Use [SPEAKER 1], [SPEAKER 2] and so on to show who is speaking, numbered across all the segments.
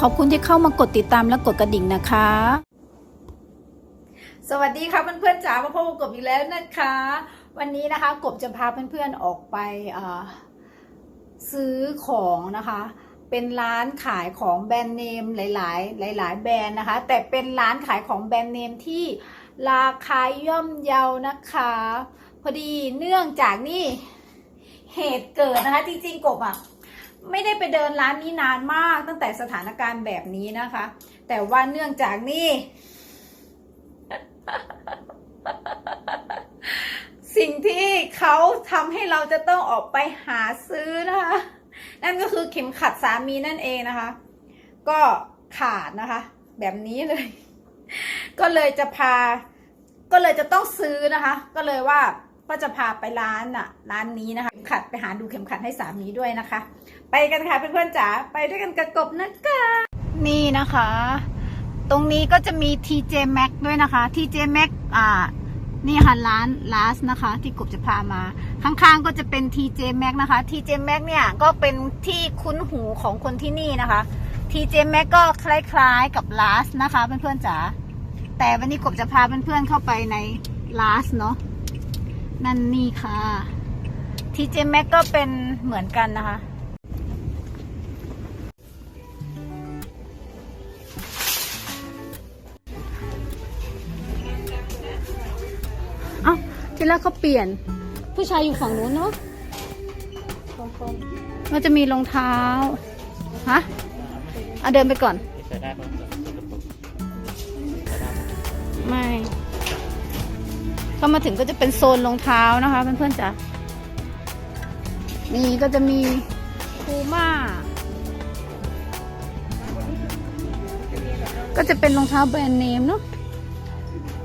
[SPEAKER 1] ขอบคุณที่เข้ามากดติดตามและกดกระดิ่งนะคะ
[SPEAKER 2] สวัสดีค่ะเพื่อนๆจ๋ามาพบกับกบอีกแล้วนะคะ วันนี้นะคะกบจะพาเพื่อนๆออกไปซื้อของนะคะ เป็นร้านขายของแบรนด์เนมหลาย ๆ หลาย ๆ แบรนด์นะคะ แต่เป็นร้านขายของแบรนด์เนมที่ราคาย่อมเยานะคะ พอดีเนื่องจากนี่เหตุเกิดนะคะจริงๆกบอะ ไม่ได้ไปเดินร้านนี้นานมากตั้งแต่สถานการณ์แบบนี้นะคะ แต่ว่าเนื่องจากนี่สิ่งที่เขาทำให้เราจะต้องออกไปหาซื้อนะคะ นั่นก็คือเข็มขัดสามีนั่นเองนะคะ ก็ขาดนะคะ แบบนี้เลย ก็เลยจะพา ก็เลยจะต้องซื้อนะคะ ก็เลยว่า ก็จะพาไปร้านอะ ร้านนี้นะคะเข็มขัดไปหาดูเข็มขัดให้สามีด้วยนะคะ ไปกันค่ะเพื่อนๆจ๋าไปด้วยกันกระกบนะคะ
[SPEAKER 1] นี่นะคะ ตรงนี้ก็จะมี TJ Max ด้วยนะคะ TJ Max อ่านี่ค่ะร้านลาสนะคะ ที่กบจะพามา ข้างๆก็จะเป็น TJ Max นะคะ TJ Max เนี่ยก็เป็นที่คุ้นหูของคนที่นี่นะคะ TJ Maxx ก็คล้ายๆกับลาสนะคะเพื่อนๆจ๋าแต่วันนี้กบจะพาเพื่อนๆเข้าไปในลาสเนาะ นั่นนี่ค่ะ TJ Maxx ก็เป็นเหมือนกันนะคะ เอ้าทีแรกเขาเปลี่ยน ผู้ชายอยู่ฝั่งนู้นเนาะมันจะมีรองเท้า ฮะเอาเดินไปก่อน
[SPEAKER 3] ใส่ได้ปะ
[SPEAKER 1] ไม่ เข้ามาถึงก็จะเป็นโซนรองเท้านะคะเพื่อนๆจ๋านี่ก็จะมีคูม่า ก็จะเป็นรองเท้าแบรนด์เนมเนาะ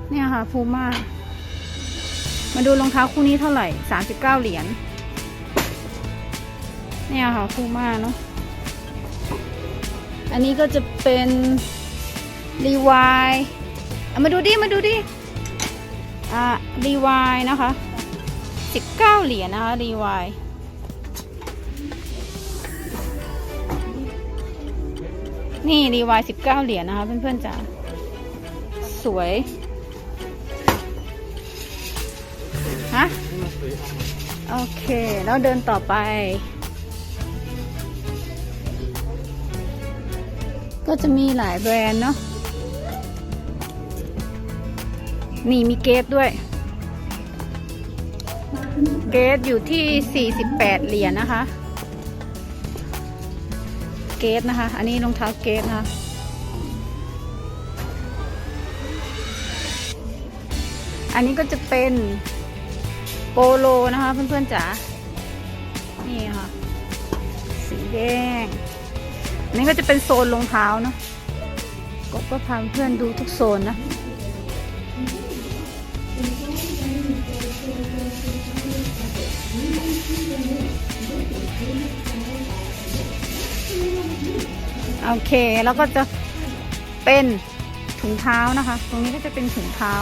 [SPEAKER 1] เนี่ยค่ะพูม่า มาดูรองเท้าคู่นี้เท่าไหร่สามสิบเก้าเหรียญ เนี่ยค่ะพูม่าเนาะ อันนี้ก็จะเป็นรีวายมาดูดิ มาดูดิ อ่ารีวายนะคะสิบเก้าเหรียญนะคะรีวายนี่รีวายสิบเก้าเหรียญนะคะ เพื่อนๆจ๋าสวยฮะโอเค แล้วเดินต่อไป ก็จะมีหลายแบรนด์เนาะ นี่มีเกตด้วย เกตอยู่ที่ 48 เหรียญนะคะ เกตนะคะ อันนี้รองเท้าเกตนะคะอันนี้ก็จะเป็นโปโลนะคะเพื่อนๆจ๋า นี่ค่ะ สีแดงอันนี้ก็จะเป็นโซนรองเท้าเนาะก็ก็พาเพื่อนดูทุกโซนนะ โอเคแล้วก็จะเป็นถุงเท้านะคะ ตรงนี้ก็จะเป็นถุงเท้า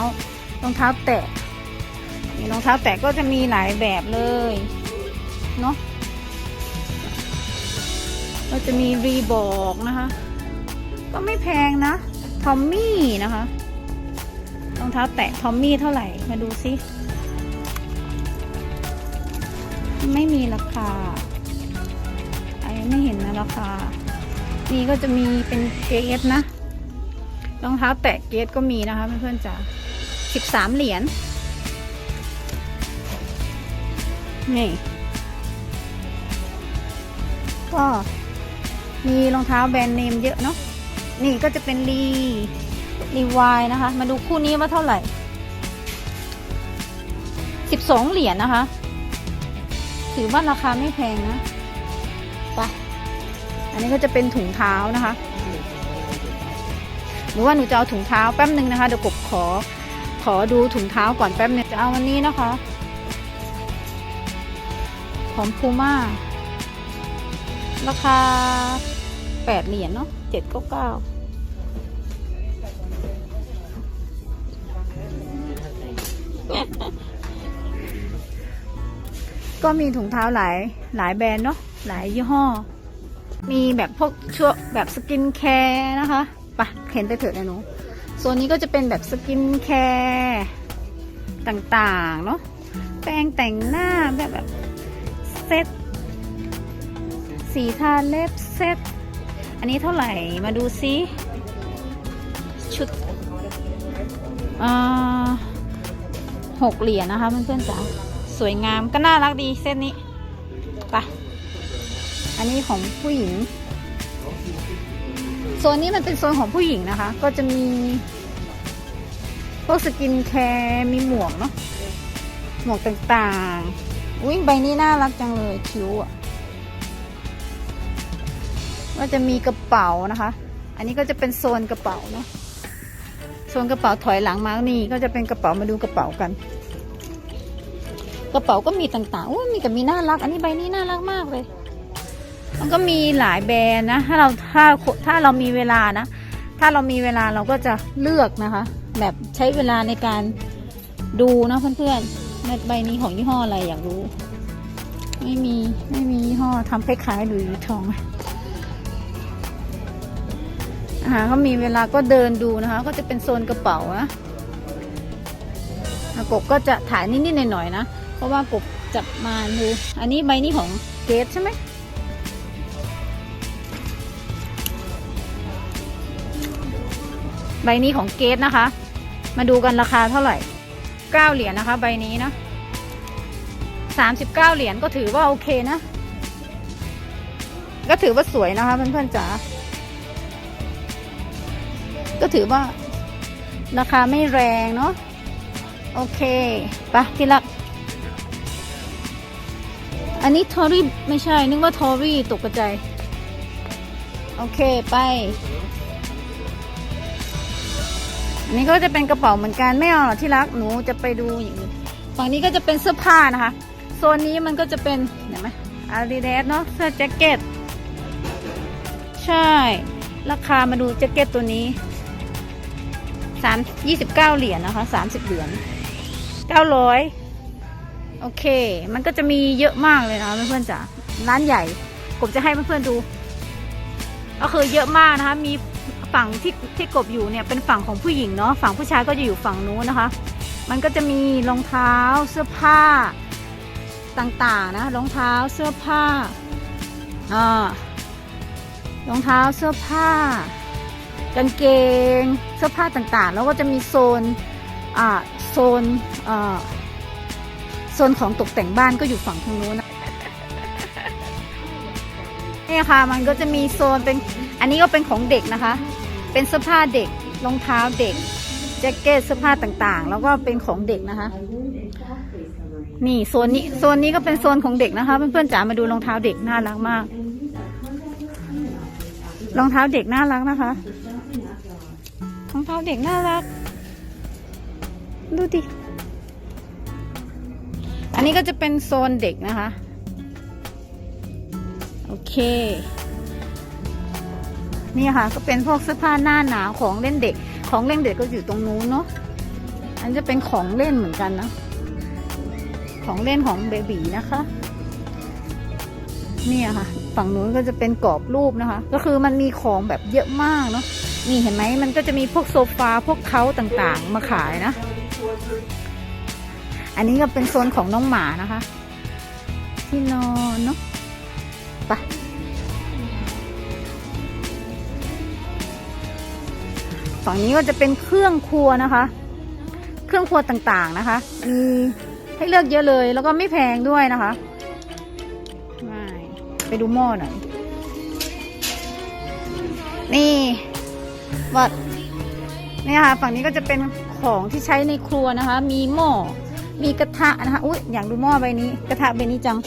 [SPEAKER 1] รองเท้าแตะนี่รองเท้าแตะก็จะมีหลายแบบเลยเนาะก็จะมีรีบอกนะคะ ก็ไม่แพงนะทอมมี่นะคะรองเท้าแตะทอมมี่เท่าไหร่มาดูซิ ไม่มีราคาไอ้ไม่เห็นนะราคา นี่ก็จะมีเป็นเกสนะ รองเท้าแตะเกสก็มีนะคะเพื่อนๆจ๋าสิบสามเหรียญ นี่ ก็มีรองเท้าแบรนด์เนมเยอะเนาะ นี่ก็จะเป็นรีรีวายนะคะ มาดูคู่นี้ว่าเท่าไหร่สิบสองเหรียญนะคะ ถือว่าราคาไม่แพงนะไปอันนี้ก็จะเป็นถุงเท้านะคะ หรือว่าหนูจะเอาถุงเท้าแป๊บหนึ่งนะคะเดี๋ยวกบขอขอดูถุงเท้าก่อนแป๊บหนึงจะเอาวันนี้นะคะ ของพูม่าราคาแปดเหรียญเนาะเจ็ดเก้าเก้า ก็มีถุงเท้าหลายหลายแบรนด์เนาะหลายยี่ห้อ มีแบบพวกชั่วแบบสกินแคร์นะคะไปะเห็นไปเถอะนะหนูโซนนี้ก็จะเป็นแบบสกินแคร์ต่างๆเนาะแปรงแต่งหน้าแบบแบบเซ็ตสีทาเล็บเซ็ตอันนี้เท่าไหร่มาดูซิชุดอ่าหกเหรียญนะคะเพื่อนๆจ๋า สวยงามก็น่ารักดีเซตนี้ไปะอันนี้ของผู้หญิง โซนนี้มันเป็นโซนของผู้หญิงนะคะ ก็จะมี พวกสกินแคร์มีหมวกเนาะหมวกต่างๆ อุ้ยใบนี้น่ารักจังเลยคิ้วอะก็จะมีกระเป๋านะคะ อันนี้ก็จะเป็นโซนกระเป๋าเนาะโซนกระเป๋าถอยหลังมานี่ก็จะเป็นกระเป๋ามาดูกระเป๋ากัน กระเป๋าก็มีต่างๆอุ้ยมีแต่มีน่ารัก อันนี้ใบนี้น่ารักมากเลย มันก็มีหลายแบรนด์นะ ถ้าเราถ้าถ้าเรามีเวลานะ ถ้าเรามีเวลาเราก็จะเลือกนะคะ แบบใช้เวลาในการดูนะเพื่อนๆเม็ดใบนี้ของยี่ห้ออะไรอยากรู้ ไม่มีไม่มียี่ห้อทำคล้ายๆหลุยส์วิตตองอ่าก็มีเวลาก็เดินดูนะคะ ก็จะเป็นโซนกระเป๋านะอะกบก็จะถ่ายนิดๆหน่อยๆนะ เพราะว่ากบจับมาดูอันนี้ใบนี้ของเกสใช่ไหมใบนี้ของเกสนะคะ มาดูกันราคาเท่าไหร่เก้าเหรียญนะคะ ใบนี้นะสามสิบเก้าเหรียญก็ถือว่าโอเคนะ ก็ถือว่าสวยนะคะเพื่อนๆจ๋าก็ถือว่าราคาไม่แรงเนาะโอเคไปะที่รัก อันนี้ทอรี่ไม่ใช่ นึกว่าทอรี่ตกกระจายโอเคไป อันนี้ก็จะเป็นกระเป๋าเหมือนกันไม่เอาหรอที่รักหนูจะไปดูอย่างอื่นฝั่งนี้ก็จะเป็นเสื้อผ้านะคะ โซนนี้มันก็จะเป็นเห็นไหมอาดิดสเนาะเสื้อแจ็คเก็ต ใช่ ราคามาดูแจ็คเก็ตตัวนี้สามยี่สิบเก้าเหรียญนะคะสามสิบเหรียญเก้าร้อย โอเค มันก็จะมีเยอะมากเลยนะเพื่อนๆจ๋าร้านใหญ่ผมจะให้เพื่อนๆดู ก็คือเยอะมากนะคะ มีฝั่งที่ที่กบอยู่เนี่ยเป็นฝั่งของผู้หญิงเนาะ ฝั่งผู้ชายก็จะอยู่ฝั่งนู้นนะคะ มันก็จะมีรองเท้าเสื้อผ้าต่างๆนะ รองเท้าเสื้อผ้าอ่ารองเท้าเสื้อผ้ากางเกง เสื้อผ้าต่างๆ แล้วก็จะมีโซนอ่าโซนอ่า ซนของตกแต่งบ้านก็อยู่ฝั่งทางนู้นนะนี่ค่ะ มันก็จะมีโซนเป็นอันนี้ก็เป็นของเด็กนะคะ เป็นเสื้อผ้าเด็กรองเท้าเด็กแจ็คเก็ตเสื้อผ้าต่างๆ แล้วก็เป็นของเด็กนะคะ นี่โซนนี้โซนนี้ก็เป็นโซนของเด็กนะคะ เพื่อนๆจ๋ามาดูรองเท้าเด็กน่ารักมากรองเท้าเด็กน่ารักนะคะรองเท้าเด็กน่ารัก ดูดิ อันนี้ก็จะเป็นโซนเด็กนะคะ โอเค นี่ค่ะ ก็เป็นพวกเสื้อผ้าหน้าหนาวของเล่นเด็ก ของเล่นเด็กก็อยู่ตรงนู้นเนาะ อันจะเป็นของเล่นเหมือนกันนะ ของเล่นของเบบีนะคะ เนี่ยค่ะ ฝั่งนู้นก็จะเป็นกรอบรูปนะคะ ก็คือมันมีของแบบเยอะมากเนาะ นี่เห็นไหมมันก็จะมีพวกโซฟาพวกเขาต่างๆ มาขายนะ อันนี้ก็เป็นโซนของน้องหมานะคะ ที่นอนเนาะไปฝั่งนี้ก็จะเป็นเครื่องครัวนะคะ เครื่องครัวต่างๆนะคะ มีให้เลือกเยอะเลย แล้วก็ไม่แพงด้วยนะคะไม่ไปดูหม้อหน่อย นี่วัดนี่ค่ะ ฝั่งนี้ก็จะเป็นของที่ใช้ในครัวนะคะ มีหม้อ มีกระทะนะคะอุ้ยอยากดูหม้อใบนี้ กระทะใบนี้จัง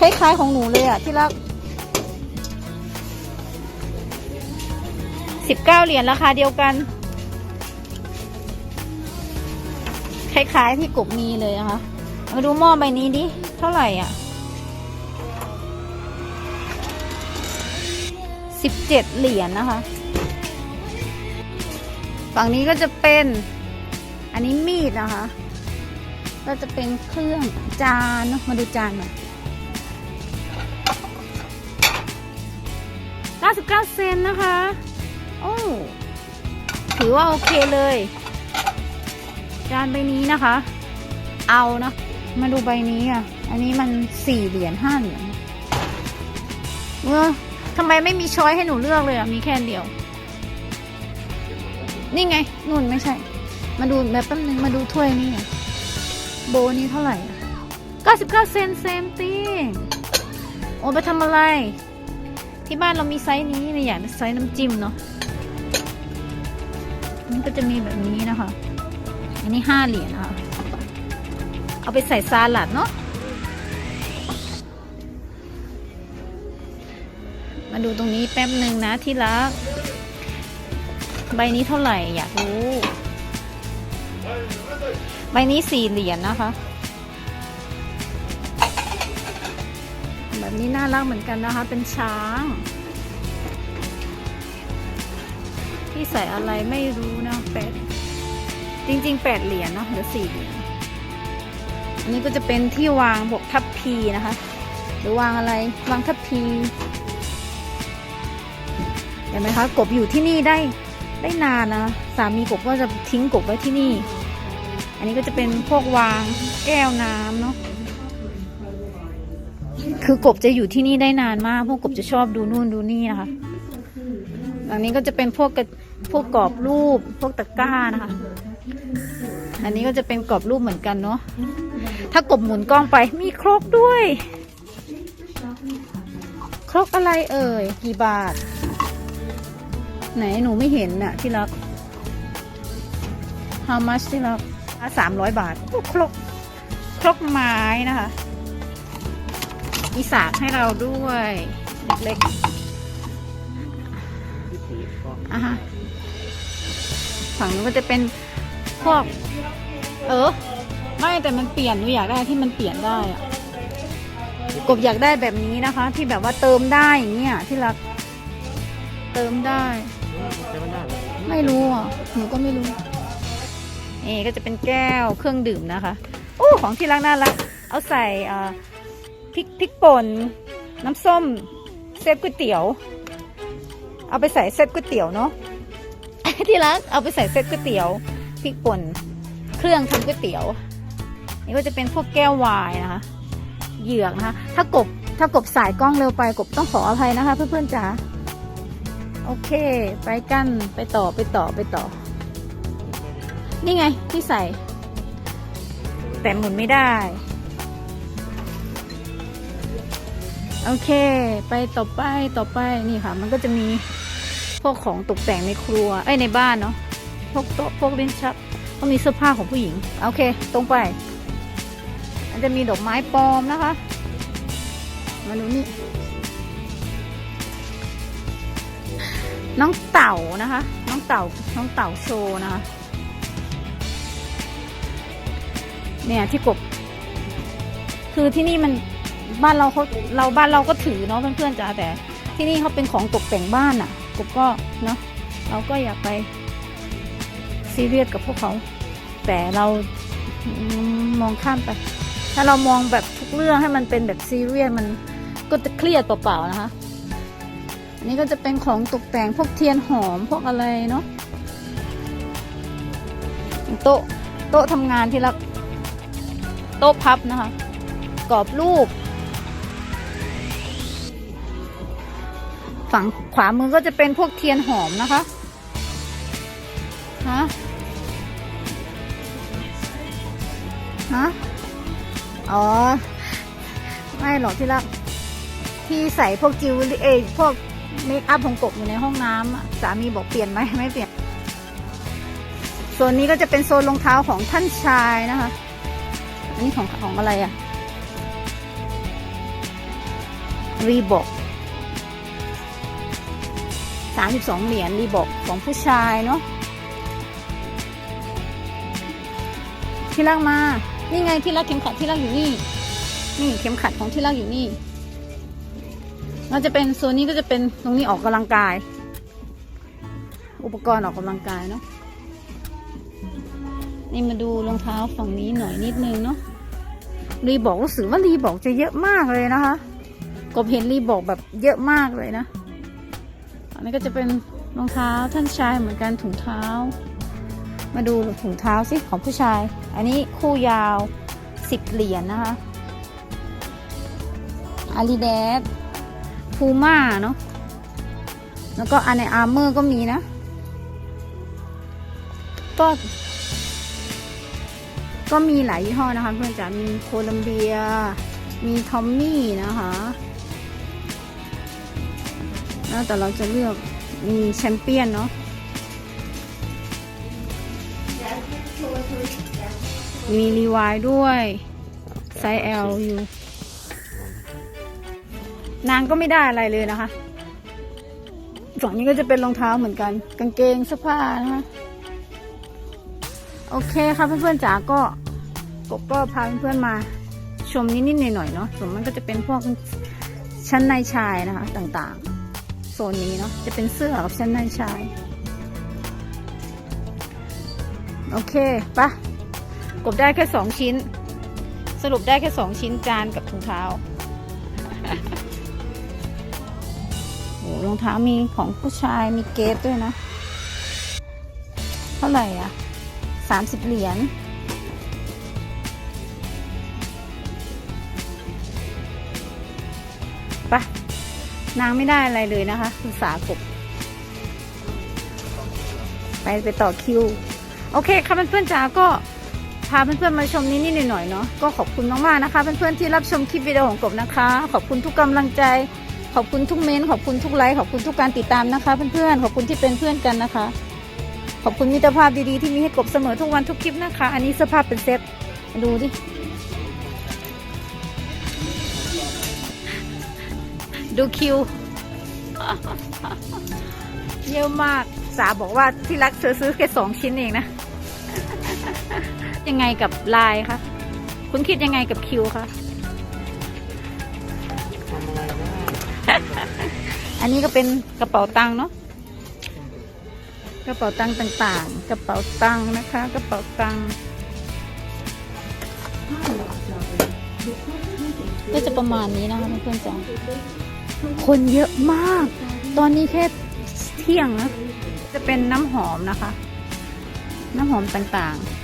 [SPEAKER 1] คล้ายๆของหนูเลยอะที่รักสิบเก้าเหรียญราคาเดียวกัน คล้ายๆที่กบมีเลยนะคะมาดูหม้อใบนี้ดิ เท่าไหร่อะสิบเจ็ดเหรียญนะคะ ฝั่งนี้ก็จะเป็น อันนี้มีดนะคะ ก็จะเป็นเครื่องจานเนอะมาดูจานหน่อย99 เซนนะคะ โอ้ถือว่าโอเคเลย จานใบนี้นะคะ เอานะ มาดูใบนี้อะ อันนี้มันสี่เหรียญห้าเหรียญเออทำไมไม่มีช้อยให้หนูเลือกเลยอะ มีแค่อันเดียว นี่ไงนุ่นไม่ใช่ มาดูแบบแป๊บนึงมาดูถ้วยนี่อะ โบนี้เท่าไหร่อะ99 เซนเซมติงโอ้ไปทำอะไร ที่บ้านเรามีไซส์นี้เลยอยากได้ไซส์น้ำจิ้มเนาะมันก็จะมีแบบนี้นะคะ อันนี้ห้าเหรียญนะคะเอาไปใส่ซาลัดเนาะ มาดูตรงนี้แป๊บหนึ่งนะที่รัก ใบนี้เท่าไหร่อยากรู้ ใบนี้สี่เหรียญนะคะ แบบนี้น่ารักเหมือนกันนะคะ เป็นช้าง ที่ใส่อะไรไม่รู้นะแปดจริงๆแปดเหรียญเนาะหรือสี่เหรียญอันนี้ก็จะเป็นที่วางบวกทับพีนะคะ หรือวางอะไรวางทับพีเห็นไหมคะกบอยู่ที่นี่ได้ได้นานนะสามีกบก็จะทิ้งกบไว้ที่นี่ อันนี้ก็จะเป็นพวกวางแก้วน้ำเนาะคือกบจะอยู่ที่นี่ได้นานมาก พวกกบจะชอบดูนู่นดูนี่นะคะอันนี้ก็จะเป็นพวกกระพวกกรอบรูปพวกตะกร้านะคะ อันนี้ก็จะเป็นกรอบรูปเหมือนกันเนาะถ้ากบหมุนกล้องไปมีครกด้วย ครกอะไรเอ่ย กี่บาท ไหนหนูไม่เห็นน่ะที่รัก how much ที่รัก สามร้อยบาทโอ้ครกครกไม้นะคะ มีสากให้เราด้วยเล็กๆอะฮะฝั่งนู้นก็จะเป็นพวก เออ ไม่แต่มันเปลี่ยนหนูอยากได้ที่มันเปลี่ยนได้อะกบอยากได้แบบนี้นะคะ ที่แบบว่าเติมได้อย่างเงี้ยที่รักเติมได้ ไม่รู้อะหนูก็ไม่รู้ นี่ก็จะเป็นแก้วเครื่องดื่มนะคะโอ้ของที่รักน่ารักเอาใส่พริกพริกป่นน้ำส้มเซตก๋วยเตี๋ยว เอาไปใส่เซตก๋วยเตี๋ยวเนาะที่รักเอาไปใส่เซตก๋วยเตี๋ยวพริกป่นเครื่องทำก๋วยเตี๋ยว นี่ก็จะเป็นพวกแก้ววายนะคะเหยือกนะคะ ถ้ากบถ้ากบสายกล้องเร็วไปกบต้องขออภัยนะคะ เพื่อนๆจ๋าโอเค ไปกันไปต่อไปต่อไปต่อ นี่ไงที่ใส่ แต่หมุนไม่ได้ โอเค ไปต่อไปต่อไปนี่ค่ะ มันก็จะมีพวกของตกแต่งในครัว เอ้ยในบ้านเนาะพวกโต๊ะพวกลิ้นชักก็มีเสื้อผ้าของผู้หญิง โอเค ตรงไปมันจะมีดอกไม้ปลอมนะคะ มาดูนี่ น้องเต่านะคะ น้องเต่า น้องเต่าโชว์นะคะ เนี่ยที่กบ คือที่นี่มันบ้านเราเขาเราบ้านเราก็ถือเนาะเพื่อนๆจ้าแต่ ที่นี่เขาเป็นของตกแต่งบ้านอะ่ะ กบก็เนาะเราก็อยากไปซีเรียสกับพวกเขา แต่เรามองข้ามไป ถ้าเรามองแบบทุกเรื่องให้มันเป็นแบบซีเรียสมันก็จะเครียดเปล่าๆนะคะอันนี้ก็จะเป็นของตกแต่งพวกเทียนหอมพวกอะไรเนาะโต๊ะโต๊ะทำงานที่ละ โต๊ะพับนะคะ กรอบรูป ฝั่งขวามือก็จะเป็นพวกเทียนหอมนะคะฮะฮะอ๋อ ไม่หรอกที่รักที่ใส่พวกจิวเวเอยพวกเมคอัพของกบอยู่ในห้องน้ำสามีบอกเปลี่ยนไหมไม่เปลี่ยนโซนนี้ก็จะเป็นโซนรองเท้าของท่านชายนะคะ อันนี้ของของอะไรอะรีบอกสามสิบสองเหรียญรีบอกของผู้ชายเนาะที่รักมา นี่ไงที่รักเข็มขัดที่รักอยู่นี่ นี่เข็มขัดของที่รักอยู่นี่มันจะเป็นโซนนี้ก็จะเป็นตรงนี้ออกกำลังกาย อุปกรณ์ออกกำลังกายเนาะ นี่มาดูรองเท้าฝั่งนี้หน่อยนิดนึงเนาะรีบอกรู้สึกว่ารีบอกจะเยอะมากเลยนะคะกบเห็นรีบอกแบบเยอะมากเลยนะ อันนี้ก็จะเป็นรองเท้าท่านชายเหมือนกันถุงเท้า มาดูถุงเท้าสิของผู้ชาย อันนี้คู่ยาวสิบเหรียญนะคะอาลีเดสพูม่าเนาะแล้วก็อันในอาร์เมอร์ก็มีนะ ก็ ก็มีหลายยี่ห้อนะคะเพื่อนจ๋ามีโคลัมเบีย มีทอมมี่นะคะแล้วแต่เราจะเลือกมีแชมเปี้ยนเนาะมีรีวายด้วยไซส์ L อยู่นางก็ไม่ได้อะไรเลยนะคะ ฝั่งนี้ก็จะเป็นรองเท้าเหมือนกัน กางเกงเสื้อผ้านะคะ โอเคค่ะเพื่อนๆจ๋าก็กบก็พาเพื่อนๆมาชมนิดๆหน่อยๆเนาะส่วนมันก็จะเป็นพวกชั้นในชายนะคะ ต่างๆ โซนนี้เนาะจะเป็นเสื้อกับชั้นในชาย โอเคปะกบได้แค่สองชิ้น สรุปได้แค่สองชิ้นจานกับถุงเท้าโอ้รองเท้ามีของผู้ชายมีเกสด้วยนะ เท่าไหร่อะ สามสิบเหรียญปะนางไม่ได้อะไรเลยนะคะคุณสากบไปไปต่อคิว โอเคค่ะเพื่อนๆจ๋าก็พาเพื่อนๆมาชมนี้นิดหน่อยเนาะก็ขอบคุณมากๆนะคะเพื่อนๆที่รับชมคลิปวิดีโอของกบนะคะ ขอบคุณทุกกำลังใจ ขอบคุณทุกเมนขอบคุณทุกไลค์ขอบคุณทุกการติดตามนะคะ เพื่อนๆขอบคุณที่เป็นเพื่อนกันนะคะ ขอบคุณมิตรภาพดีๆ ที่มีให้กบเสมอทุกวันทุกคลิปนะคะ อันนี้เสื้อผ้าเป็นเซ็ตดูดิ ดูคิว เยอะมากสาบอกว่าที่รักเธอซื้อแค่สองชิ้นเองนะ ยังไงกับลายคะ คุณคิดยังไงกับคิวคะ อันนี้ก็เป็นกระเป๋าตังค์เนาะ กระเป๋าตังค์ต่างๆ กระเป๋าตังค์นะคะ กระเป๋าตังค์ก็จะประมาณนี้นะคะเพื่อนๆจ๋าคนเยอะมาก ตอนนี้แค่เที่ยงนะ จะเป็นน้ำหอมนะคะ น้ำหอมต่างๆ